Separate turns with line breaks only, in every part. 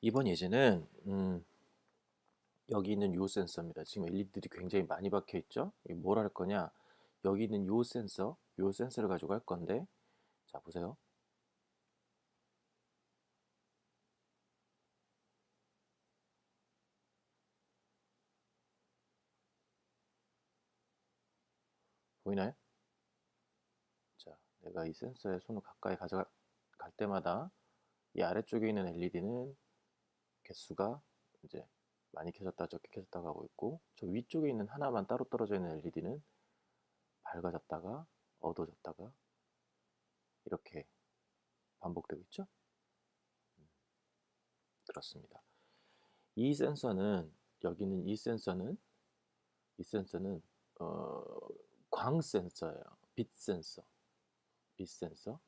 이번 예제는 음, 여기 있는 요 센서입니다. 지금 LED들이 굉장히 많이 박혀 있죠? 뭘 할 거냐? 여기 있는 요 센서, 요 센서를 가지고 할 건데, 자 보세요. 보이나요? 자, 내가 이 센서에 손을 가까이 가져갈 때마다 이 아래쪽에 있는 LED는 개수가 이제 많이 켜졌다 적게 켜졌다가 하고 있고 저 위쪽에 있는 하나만 따로 떨어져 있는 LED는 밝아졌다가 어두워졌다가 이렇게 반복되고 있죠? 음, 그렇습니다. 이 센서는 여기 는 이 센서는 이 센서는 어, 광 센서예요. 빛 센서, 빛 센서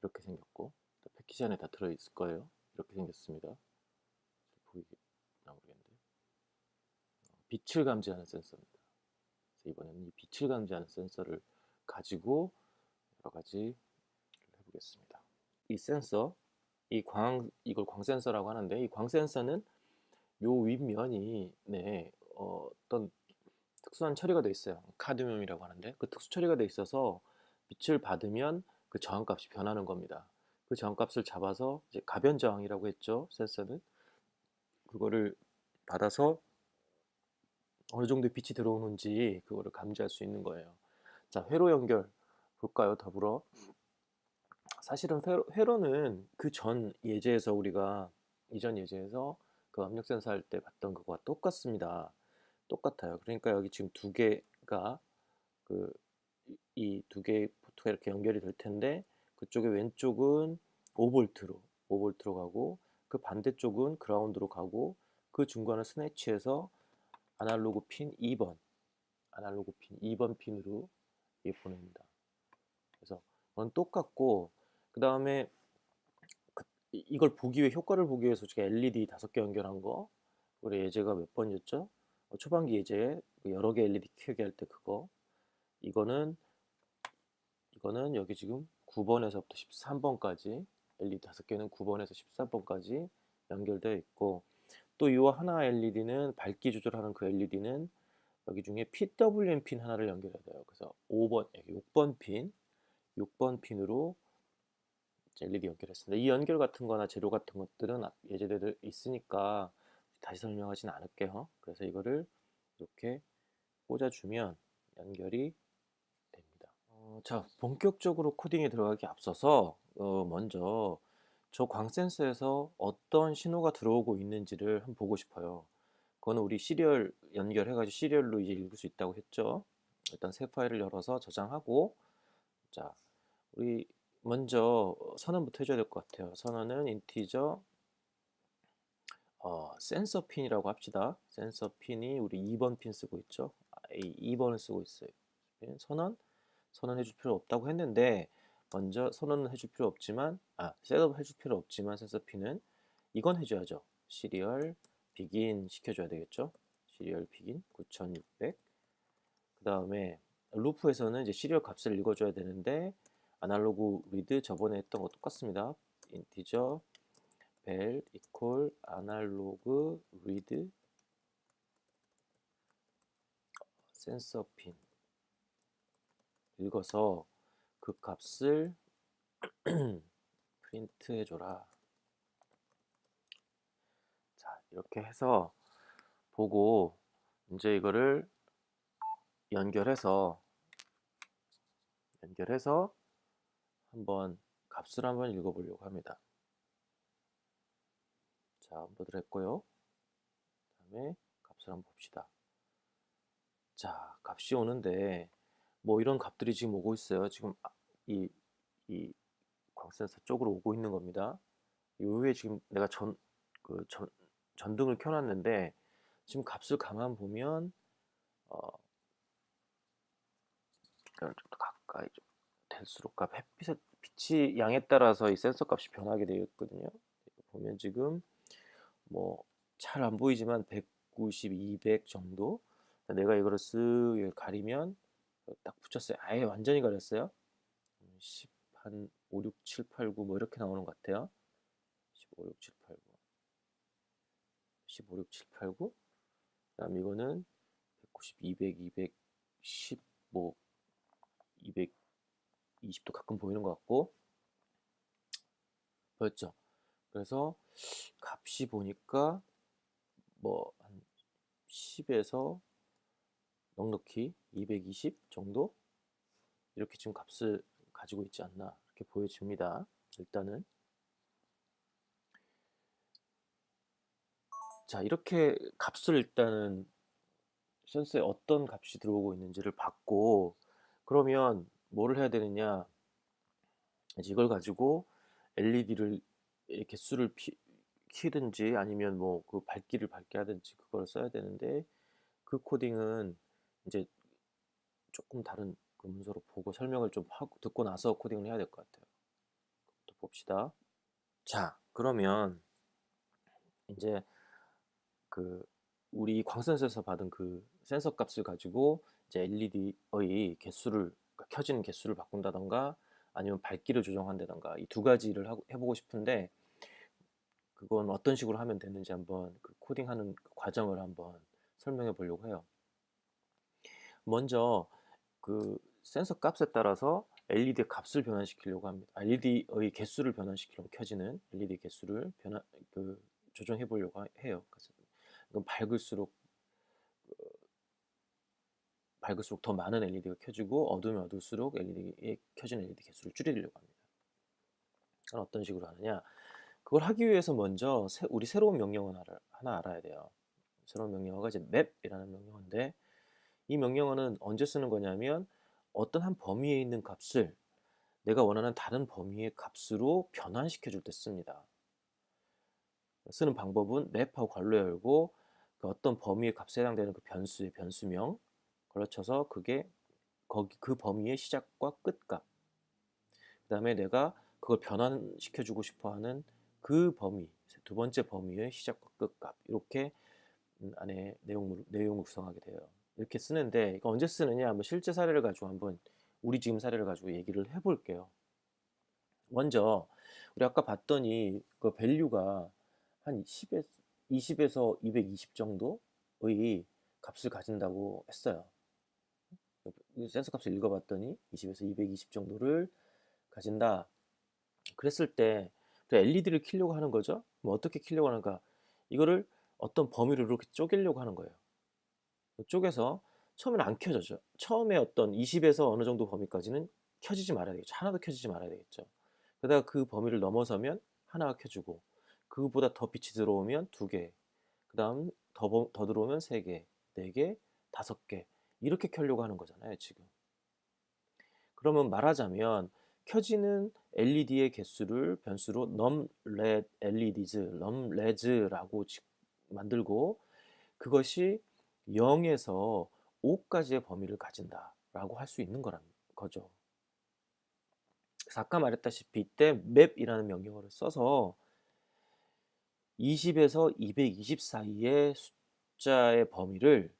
이렇게 생겼고 패키지 안에 다 들어있을 거예요. 이렇게 생겼습니다. 보이나 모르겠는데 빛을 감지하는 센서입니다. 이번에는 이 빛을 감지하는 센서를 가지고 여러 가지 해보겠습니다. 이 센서, 이 광, 이걸 광 센서라고 하는데 이 광 센서는 요 윗면이 네, 어, 어떤 특수한 처리가 되어 있어요. 카드뮴이라고 하는데 그 특수 처리가 되어 있어서 빛을 받으면 그 저항값이 변하는 겁니다. 그 저항값을 잡아서 이제 가변 저항이라고 했죠. 센서는 그거를 받아서 어느 정도 빛이 들어오는지 그거를 감지할 수 있는 거예요. 자, 회로 연결 볼까요? 더불어. 사실은 회로, 는 그 전 예제에서 우리가 이전 예제에서 그 압력 센서 할 때 봤던 그거와 똑같습니다. 똑같아요. 그러니까 여기 지금 두 개가 그 이 두 개의 포트가 이렇게 연결이 될 텐데 그쪽에 왼쪽은 5볼트로 5볼트로 가고 그 반대쪽은 그라운드로 가고 그 중간을 스네치해서 아날로그 핀 2번 아날로그 핀 2번 핀으로 보냅니다. 그래서 그건 똑같고 그 다음에 그, 이걸 보기 위해 효과를 보기 위해서 제가 LED 다섯 개 연결한 거 우리 예제가 몇 번이었죠? 어, 초반기 예제 그 여러 개 LED 켜게 할 때 그거 이거는 이거는 여기 지금 9번에서부터 13번까지 LED 다섯 개는 9번에서 13번까지 연결되어 있고 또 이 하나 LED는 밝기 조절하는 그 LED는 여기 중에 PWM 핀 하나를 연결해야 돼요. 그래서 5번, 여기 6번 핀, 6번 핀으로 LED 연결했습니다. 이 연결 같은 거나 재료 같은 것들은 예제대로 있으니까 다시 설명하지는 않을게요. 그래서 이거를 이렇게 꽂아주면 연결이 됩니다. 어, 자, 본격적으로 코딩에 들어가기 앞서서 어, 먼저 저 광센서에서 어떤 신호가 들어오고 있는지를 한번 보고 싶어요. 그거는 우리 시리얼 연결해가지고 시리얼로 이제 읽을 수 있다고 했죠. 일단 새 파일을 열어서 저장하고 자, 우리 먼저 선언부터 해줘야 될 것 같아요. 선언은 인티저 어, 센서 핀이라고 합시다. 센서 핀이 우리 2번 핀 쓰고 있죠. 2번을 아, 쓰고 있어요. 선언 선언해 줄 필요 없다고 했는데 먼저 선언은 해줄 필요 없지만 아 셋업 해줄 필요 없지만 센서 핀은 이건 해줘야죠. 시리얼 비긴 시켜줘야 되겠죠. 시리얼 비긴 9600. 그 다음에 루프에서는 이제 시리얼 값을 읽어줘야 되는데 아날로그 리드 저번에 했던 거 똑같습니다. 인티저 벨 이퀄 아날로그 리드 센서 핀 읽어서 그 값을 프린트 해줘라. 자, 이렇게 해서 보고 이제 이거를 연결해서 연결해서 한번 값을 한번 읽어보려고 합니다. 자, 업로드를 했고요. 다음에 값을 한번 봅시다. 자, 값이 오는데 뭐 이런 값들이 지금 오고 있어요. 지금 아, 이, 이 광센서 쪽으로 오고 있는 겁니다. 요후에 지금 내가 전, 그 전, 전등을 켜놨는데 지금 값을 가만 보면 어, 좀더 가까이 좀 될수록 값 햇빛의 빛이 양에 따라서 이 센서 값이 변하게 되어 있거든요. 보면 지금 뭐 잘 안 보이지만 190, 200 정도 내가 이거를 쓱 가리면 딱 붙였어요. 아예 완전히 가렸어요. 10, 한 5, 6, 7, 8, 9 뭐 이렇게 나오는 것 같아요. 15, 6, 7, 8, 9. 15, 6, 7, 8, 9. 그다음 이거는 190, 200, 210, 뭐 220도 가끔 보이는 것 같고 보였죠? 그래서 값이 보니까 뭐 한 10에서 넉넉히 220 정도 이렇게 지금 값을 가지고 있지 않나 이렇게 보여집니다. 일단은 자 이렇게 값을 일단은 센서에 어떤 값이 들어오고 있는지를 봤고 그러면 뭐를 해야 되느냐 이제 이걸 가지고 LED를 개수를 피, 키든지 아니면 뭐 그 밝기를 밝게 하든지 그걸 써야 되는데 그 코딩은 이제 조금 다른 그 문서로 보고 설명을 좀 하고 듣고 나서 코딩을 해야 될 것 같아요. 또 봅시다. 자, 그러면 이제 그 우리 광선에서 받은 그 센서 값을 가지고 이제 LED의 개수를 그러니까 켜지는 개수를 바꾼다던가 아니면 밝기를 조정한다던가 이 두 가지를 하고, 해보고 싶은데 그건 어떤 식으로 하면 되는지 한번 그 코딩하는 그 과정을 한번 설명해 보려고 해요. 먼저 그 센서 값에 따라서 LED 값을 변환시키려고 합니다. LED의 개수를 변환시키려고 켜지는 LED 개수를 변환 그 조정해 보려고 해요. 그래서 밝을수록 그 밝을수록 더 많은 LED가 켜지고 어두우면 어두울수록 LED에 켜지는 LED 개수를 줄이려고 합니다. 그건 어떤 식으로 하느냐? 그걸 하기 위해서 먼저 우리 새로운 명령어 하나 알아야 돼요. 새로운 명령어가 이제 map이라는 명령어인데 이 명령어는 언제 쓰는 거냐면 어떤 한 범위에 있는 값을 내가 원하는 다른 범위의 값으로 변환시켜 줄 때 씁니다. 쓰는 방법은 맵하고 괄호 열고 그 어떤 범위의 값에 해당되는 그 변수의 변수명 걸쳐서 그게 거기 그 범위의 시작과 끝값 그 다음에 내가 그걸 변환시켜 주고 싶어 하는 그 범위 두 번째 범위의 시작과 끝값 이렇게 음, 안에 내용을, 내용을 구성하게 돼요. 이렇게 쓰는데 이거 언제 쓰느냐 한번 실제 사례를 가지고 한번 우리 지금 사례를 가지고 얘기를 해볼게요. 먼저 우리 아까 봤더니 그 밸류가 한 10에서 20에서 220 정도의 값을 가진다고 했어요. 센서 값을 읽어봤더니 20에서 220 정도를 가진다. 그랬을 때 LED를 키려고 하는 거죠. 뭐 어떻게 키려고 하는가? 이거를 어떤 범위로 이렇게 쪼개려고 하는 거예요. 쪽에서 처음에는 안 켜져죠. 처음에 어떤 20에서 어느 정도 범위까지는 켜지지 말아야 되겠죠. 하나도 켜지지 말아야 되겠죠. 그러다가 그 범위를 넘어서면 하나가 켜주고 그보다 더 빛이 들어오면 두 개, 그 다음 더, 더 들어오면 세 개, 네 개, 다섯 개 이렇게 켜려고 하는 거잖아요. 지금. 그러면 말하자면 켜지는 LED의 개수를 변수로 num LED LEDs, num LEDs라고 만들고 그것이 0에서 5까지의 범위를 가진다라고 할 수 있는 거라는 거죠. 그래서 아까 말했다시피 이때 map이라는 명령어를 써서 20에서 220 사이의 숫자의 범위를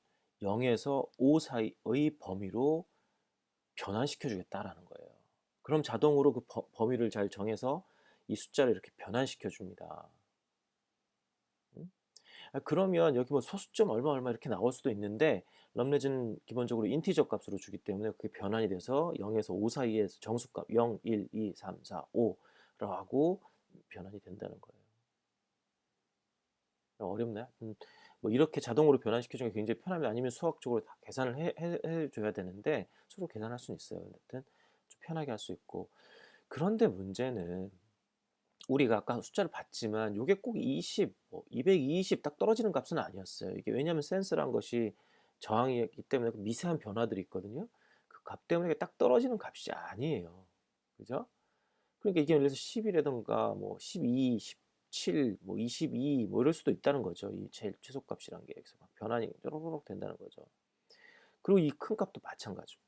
0에서 5 사이의 범위로 변환시켜 주겠다라는 거예요. 그럼 자동으로 그 범위를 잘 정해서 이 숫자를 이렇게 변환시켜 줍니다. 아, 그러면 여기 뭐 소수점 얼마 얼마 이렇게 나올 수도 있는데 럼레즈는 기본적으로 인티저 값으로 주기 때문에 그게 변환이 돼서 0에서 5 사이에서 정수값 0, 1, 2, 3, 4, 5라고 변환이 된다는 거예요. 어렵나요? 음, 뭐 이렇게 자동으로 변환시켜주는 게 굉장히 편하면 아니면 수학적으로 다 계산을 해, 해, 해줘야 되는데 서로 계산할 수는 있어요. 하여튼 좀 편하게 할 수 있고 그런데 문제는 우리가 아까 숫자를 봤지만 이게 꼭 20, 뭐 220 딱 떨어지는 값은 아니었어요. 이게 왜냐하면 센스란 것이 저항이기 때문에 그 미세한 변화들이 있거든요. 그 값 때문에 딱 떨어지는 값이 아니에요. 그죠? 그러니까 이게 예를 들어서 10이라든가 뭐 12, 17, 뭐 22, 뭐 이럴 수도 있다는 거죠. 이 제일 최소값이란 게 여기서 막 변환이 쪼로록 된다는 거죠. 그리고 이 큰 값도 마찬가지고.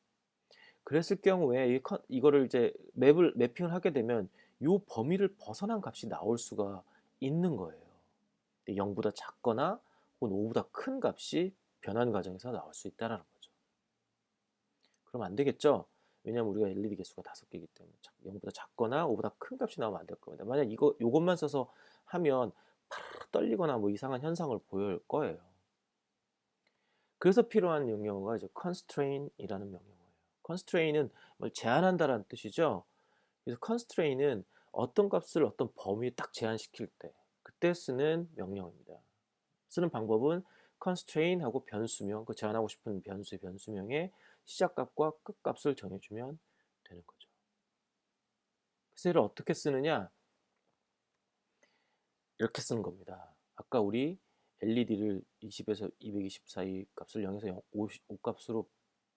그랬을 경우에 이, 이거를 이제 맵을 매핑을 하게 되면 요 범위를 벗어난 값이 나올 수가 있는 거예요. 0보다 작거나 혹은 5보다 큰 값이 변환 과정에서 나올 수 있다는 거죠. 그럼 안 되겠죠? 왜냐하면 우리가 LED 개수가 다섯 개이기 때문에 0보다 작거나 5보다 큰 값이 나오면 안 될 겁니다. 만약 이거 요것만 써서 하면 파르르 떨리거나 뭐 이상한 현상을 보일 거예요. 그래서 필요한 명령어가 이제 constraint이라는 명령어예요. constraint은 뭘 제한한다라는 뜻이죠. 그래서 constraint은 어떤 값을 어떤 범위에 딱 제한시킬 때 그때 쓰는 명령어입니다. 쓰는 방법은 constraint하고 변수명, 그 제한하고 싶은 변수의 변수명의 시작값과 끝값을 정해주면 되는 거죠. 얘를 어떻게 쓰느냐? 이렇게 쓰는 겁니다. 아까 우리 LED를 20에서 220 사이 값을 0에서 5, 5 값으로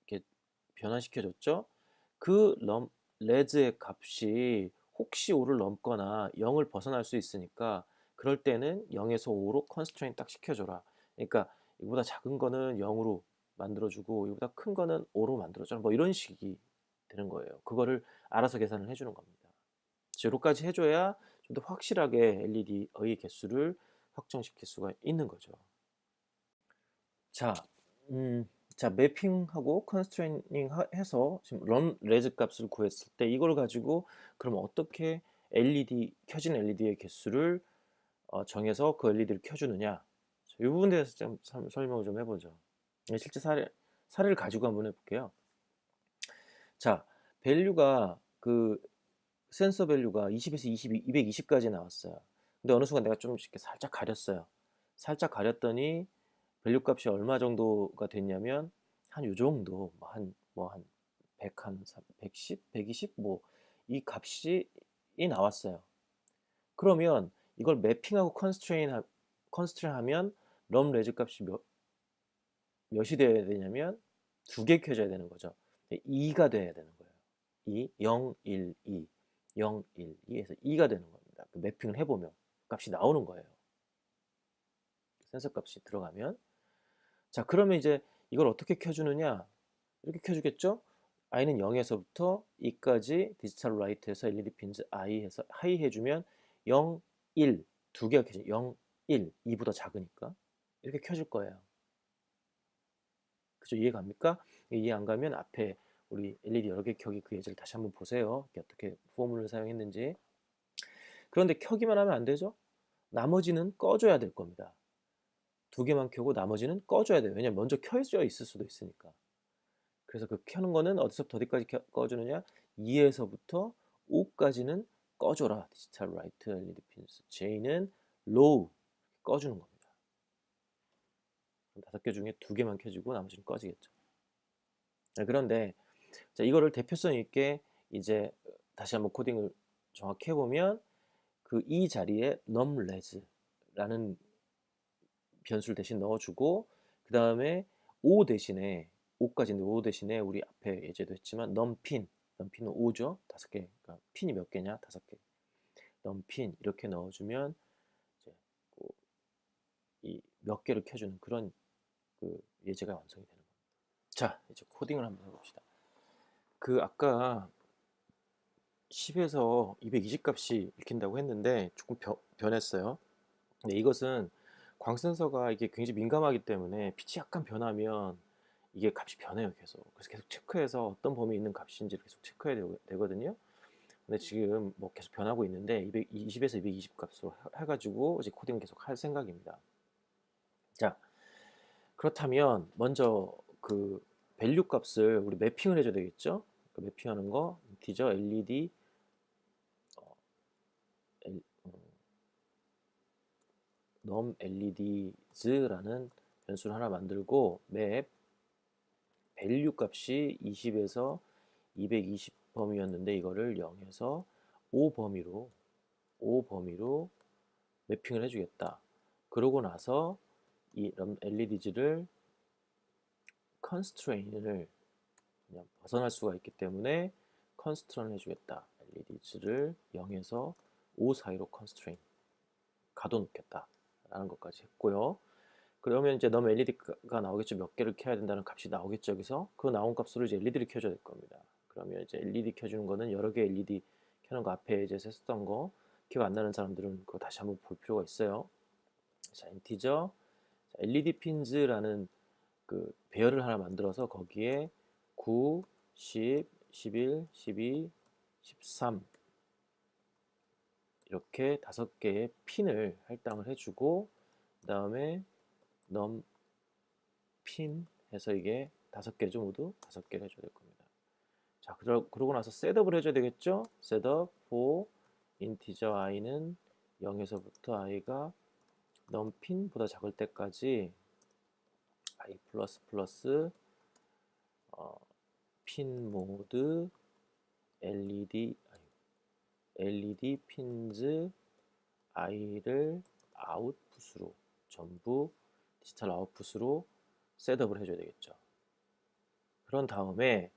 이렇게 변환시켜줬죠. 그 럼, 레즈의 값이 혹시 5를 넘거나 0을 벗어날 수 있으니까 그럴 때는 0에서 5로 컨스트레인 딱 시켜줘라. 그러니까 이보다 작은 거는 0으로 만들어주고 이보다 큰 거는 5로 만들어줘라. 뭐 이런 식이 되는 거예요. 그거를 알아서 계산을 해주는 겁니다. 제로까지 해줘야 좀 더 확실하게 LED의 개수를 확정시킬 수가 있는 거죠. 자, 음, 자 매핑하고 컨스트레이닝 해서 지금 런 레즈 값을 구했을 때 이걸 가지고 그럼 어떻게 LED 켜진 LED의 개수를 어, 정해서 그 LED를 켜주느냐 이 부분에 대해서 좀 설- 설명을 좀 해보죠. 네, 실제 사례 사례를 가지고 한번 해볼게요. 자, 밸류가 그 센서 밸류가 20에서 22, 220까지 나왔어요. 근데 어느 순간 내가 좀 이렇게 살짝 가렸어요. 살짝 가렸더니 밸류 값이 얼마 정도가 됐냐면 한 요 정도 뭐한뭐 한 100, 한 110, 120 뭐 이 값이 이 나왔어요. 그러면 이걸 매핑하고 컨스트레인 컨스트레인 하면 럼 레즈 값이 몇 몇이 돼야 되냐면 두 개 켜져야 되는 거죠. 2가 돼야 되는 거예요. 2, 0, 1, 2, 0, 1, 2에서 2가 되는 겁니다. 그 매핑을 해 보면 값이 나오는 거예요. 센서 값이 들어가면 자 그러면 이제 이걸 어떻게 켜주느냐? 이렇게 켜주겠죠? i는 0에서부터 2까지 디지털 라이트에서 LED 핀즈 i 해서 하이 해주면 0, 1 두 개가 켜져 0, 1 2보다 작으니까 이렇게 켜줄 거예요. 그죠? 이해 갑니까? 이해 안 가면 앞에 우리 LED 여러 개 켜기 그 예제를 다시 한번 보세요. 어떻게 포뮬을 사용했는지. 그런데 켜기만 하면 안 되죠? 나머지는 꺼줘야 될 겁니다 두 개만 켜고 나머지는 꺼줘야 돼요. 왜냐면 먼저 켜져 있을 수도 있으니까. 그래서 그 켜는 거는 어디서부터 어디까지 켜, 꺼주느냐? 2에서부터 5까지는 꺼줘라. 디지털 라이트 LED 핀스. J는 low 꺼주는 겁니다. 다섯 개 중에 두 개만 켜지고 나머지는 꺼지겠죠. 자, 그런데 자, 이거를 대표성 있게 이제 다시 한번 코딩을 정확히 해보면 그 이 자리에 numRes라는 변수를 대신 넣어주고 그 다음에 5 대신에 5까지인데 5 대신에 우리 앞에 예제도 했지만 넘핀 넘핀은 5죠 다섯 개 그러니까 핀이 몇 개냐 다섯 개 넘핀 이렇게 넣어주면 이제 그 이몇 개를 켜주는 그런 그 예제가 완성이 되는 겁니다. 자 이제 코딩을 한번 해봅시다. 그 아까 10에서 220 값이 읽힌다고 했는데 조금 변, 변했어요. 근데 이것은 광센서가 이게 굉장히 민감하기 때문에 빛이 약간 변하면 이게 값이 변해요 계속. 그래서 계속 체크해서 어떤 범위에 있는 값인지를 계속 체크해야 되 거든요. 근데 지금 뭐 계속 변하고 있는데 220에서 220 값으로 해가지고 이제 코딩을 계속 할 생각입니다. 자 그렇다면 먼저 그 밸류 값을 우리 매핑을 해줘야 되겠죠? 그 매핑하는 거 인티저 LED 어, num LEDs라는 변수를 하나 만들고 맵 밸류 값이 20에서 220 범위였는데 이거를 0에서 5 범위로 5 범위로 매핑을 해주겠다. 그러고 나서 이 LEDs를 constraint을 그냥 벗어날 수가 있기 때문에 constraint 해주겠다. LEDs를 0에서 5 사이로 constraint 가둬놓겠다. 라는 것까지 했고요. 그러면 이제 너무 LED가 나오겠죠. 몇 개를 켜야 된다는 값이 나오겠죠. 여기서 그 나온 값으로 이제 LED를 켜줘야 될 겁니다. 그러면 이제 LED 켜주는 거는 여러 개 LED 켜는 거 앞에 이제 했었던 거 기억 안 나는 사람들은 그거 다시 한번 볼 필요가 있어요. 자, 인티저 LED 핀즈라는 그 배열을 하나 만들어서 거기에 9, 10, 11, 12, 13 이렇게 다섯 개의 핀을 할당을 해주고 그 다음에 넘 핀 해서 이게 다섯 개죠 모두 다섯 개를 해줘야 될 겁니다. 자 그러, 그러고 나서 셋업을 해줘야 되겠죠? 셋업 for 인티저 i는 0에서부터 i가 넘핀보다 작을 때까지 i 플러스 플러스 어, 핀 모드 LED LED 핀즈 i를 아웃풋으로 전부 디지털 아웃풋으로 셋업을 해줘야 되겠죠. 그런 다음에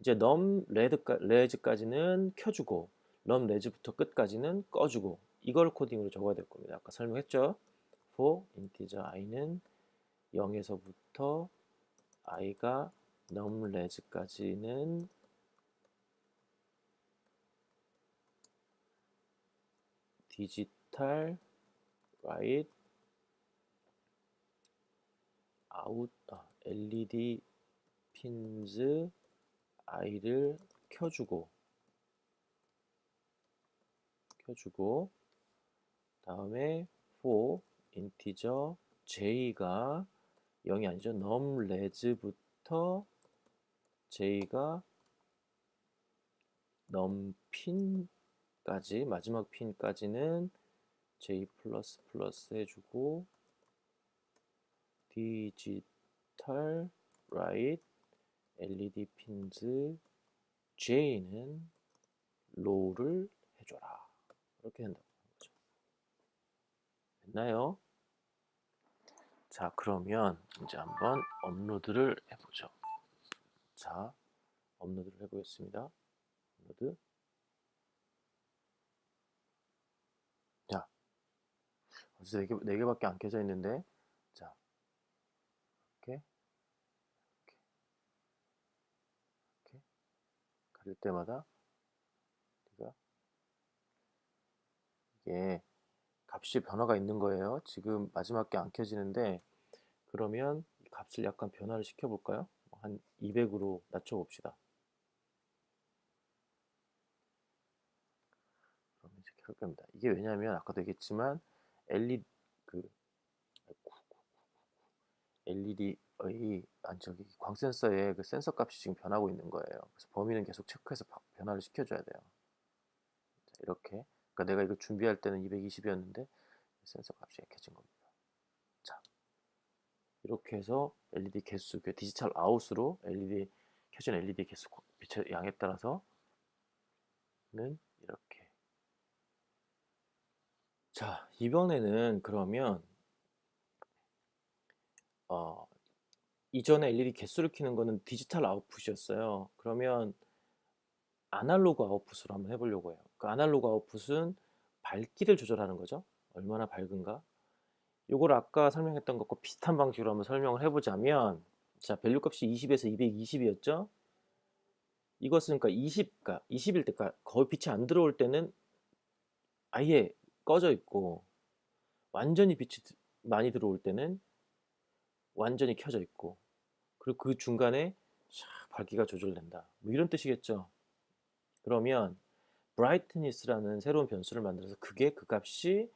이제 넘 레드 레즈까지는 켜주고 넘 레즈부터 끝까지는 꺼주고 이걸 코딩으로 적어야 될 겁니다. 아까 설명했죠. for integer i는 0에서부터 i가 넘 레즈까지는 디지털 라이트 아웃 아, LED 핀즈 i를 켜주고 켜주고 다음에 for integer j가 0이 아니죠. num res부터 j가 num 핀 까지 마지막 핀까지는 j 해주고 디지털 라이트 LED 핀즈 J는 low를 해줘라. 이렇게 된다고 하는 거죠. 됐나요? 자, 그러면 이제 한번 업로드를 해보죠. 자, 업로드를 해보겠습니다. 업로드. 자, 어디서 4개, 4개밖에 안 켜져 있는데, 자, 이렇게, 이렇게, 이렇게, 가릴 때마다, 우리가, 이게, 값이 변화가 있는 거예요. 지금 마지막 게 안 켜지는데 그러면 값을 약간 변화를 시켜볼까요? 한 200으로 낮춰봅시다. 그럼 켤 겁니다. 이게 왜냐하면 아까도 얘기했지만 LED 그 LED의 아니 저기 광 센서의 그 센서 값이 지금 변하고 있는 거예요. 그래서 범위는 계속 체크해서 변화를 시켜줘야 돼요. 자, 이렇게 그러니까 내가 이거 준비할 때는 220이었는데 센서 값이 약해진 겁니다. 자, 이렇게 해서 LED 개수, 그 디지털 아웃으로 LED 켜진 LED 개수 빛의 양에 따라서는 이렇게. 자, 이번에는 그러면 어, 이전에 LED 개수를 키는 거는 디지털 아웃풋이었어요. 그러면 아날로그 아웃풋으로 한번 해보려고 해요. 그 아날로그 아웃풋은 밝기를 조절하는 거죠. 얼마나 밝은가. 요걸 아까 설명했던 것과 비슷한 방식으로 한번 설명을 해보자면 자 밸류 값이 20에서 220이었죠. 이것은 그러니까 20, 가 20일 때, 그러니까 거의 빛이 안 들어올 때는 아예 꺼져 있고 완전히 빛이 많이 들어올 때는 완전히 켜져 있고 그리고 그 중간에 샥 밝기가 조절된다. 뭐 이런 뜻이겠죠. 그러면 brightness라는 새로운 변수를 만들어서 그게 그 값이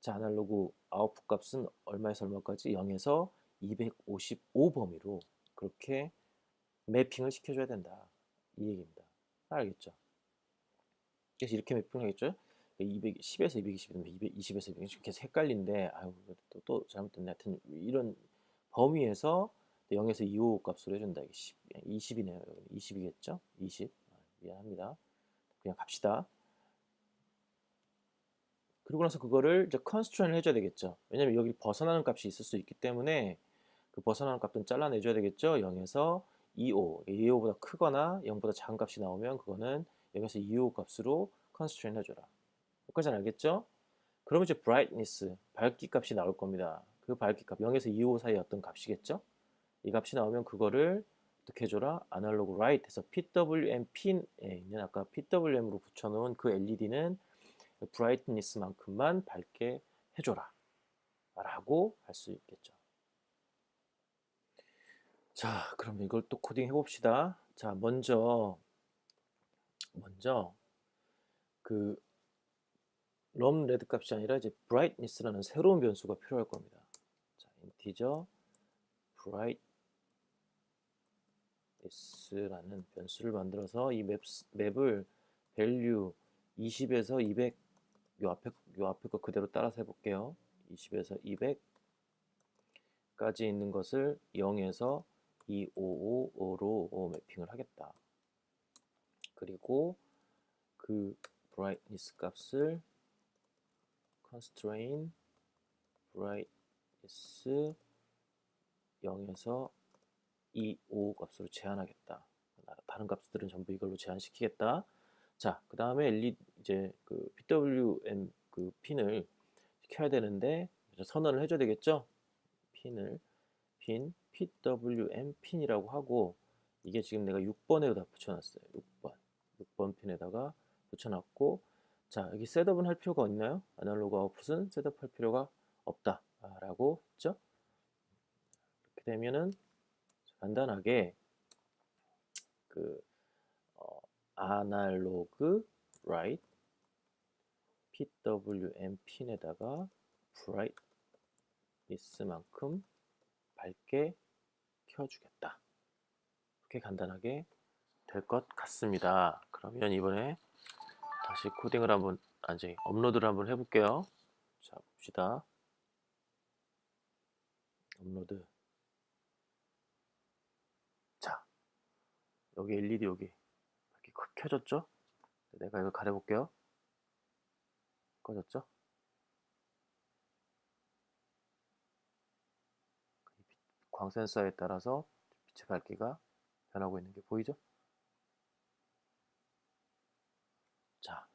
자 아날로그 아웃풋 값은 얼마에서 얼마까지? 0에서 255 범위로 그렇게 매핑을 시켜줘야 된다. 이 얘기입니다. 알겠죠? 그래서 이렇게 매핑을 하겠죠 210에서 220이면 220에서 220 계속 헷갈린데 아유 또, 또 잘못됐네 하여튼 이런 범위에서 0에서 255 값으로 해준다 이게 10, 20이네요 20이겠죠 20 아, 미안합니다 그냥 갑시다. 그리고 나서 그거를 이제 컨스트레인을 해줘야 되겠죠. 왜냐면 여기 벗어나는 값이 있을 수 있기 때문에 그 벗어나는 값은 잘라내줘야 되겠죠. 0에서 25, 25보다 크거나 0보다 작은 값이 나오면 그거는 0에서 25 값으로 컨스트레인 해줘라. 여기까지는 알겠죠? 그러면 이제 brightness, 밝기 값이 나올 겁니다. 그 밝기 값, 0에서 25 사이 어떤 값이겠죠? 이 값이 나오면 그거를 어떻게 해줘라? 아날로그 라이트 해서 PWM 핀에 있는 아까 PWM으로 붙여놓은 그 LED는 브라이트니스만큼만 밝게 해줘라 라고 할 수 있겠죠. 자, 그럼 이걸 또 코딩 해봅시다. 자, 먼저 먼저 그 럼 레드 값이 아니라 이제 brightness라는 새로운 변수가 필요할 겁니다. 자, integer brightness라는 변수를 만들어서 이 맵, 맵을 value 20에서 200 요 앞에 요 앞에 거 그대로 따라서 해볼게요. 20에서 200까지 있는 것을 0에서 2555로 매핑을 하겠다. 그리고 그 brightness 값을 constraint brightness 0에서 25 값으로 제한하겠다. 다른 값들은 전부 이걸로 제한시키겠다. 자, 그 다음에 이제 그 PWM 그 핀을 켜야 되는데 선언을 해줘야 되겠죠? 핀을 핀 PWM 핀이라고 하고 이게 지금 내가 6번에다 붙여놨어요. 6번 6번 핀에다가 붙여놨고 자 여기 셋업은 할 필요가 있나요? 아날로그 아웃풋은 셋업할 필요가 없다 라고 했죠? 이렇게 되면은 간단하게 그 어, 아날로그 라이트 PWM 핀에다가 brightness만큼 밝게 켜주겠다. 이렇게 간단하게 될 것 같습니다. 그러면 이번에 다시 코딩을 한번 아니 업로드를 한번 해볼게요. 자 봅시다. 업로드. 자 여기 LED 여기 이렇게 켜졌죠? 내가 이거 가려볼게요. 꺼졌죠? 광 센서에 따라서 빛의 밝기가 변하고 있는 게 보이죠? 자,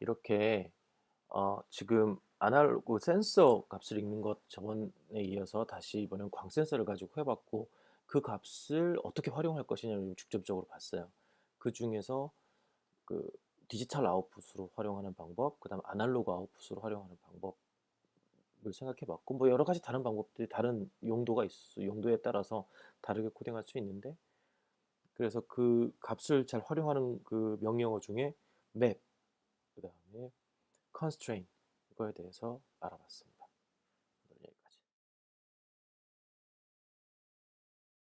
이렇게 어, 지금 아날로그 센서 값을 읽는 것 저번에 이어서 다시 이번엔 광 센서를 가지고 해봤고 그 값을 어떻게 활용할 것이냐를 직접적으로 봤어요. 그 중에서 그 디지털 아웃풋으로 활용하는 방법, 그 다음 아날로그 아웃풋으로 활용하는 방법을 생각해봤고 뭐 여러 가지 다른 방법들이 다른 용도가 있, 용도에 따라서 다르게 코딩할 수 있는데 그래서 그 값을 잘 활용하는 그 명령어 중에 map, 그 다음에 constraint 이거에 대해서 알아봤습니다.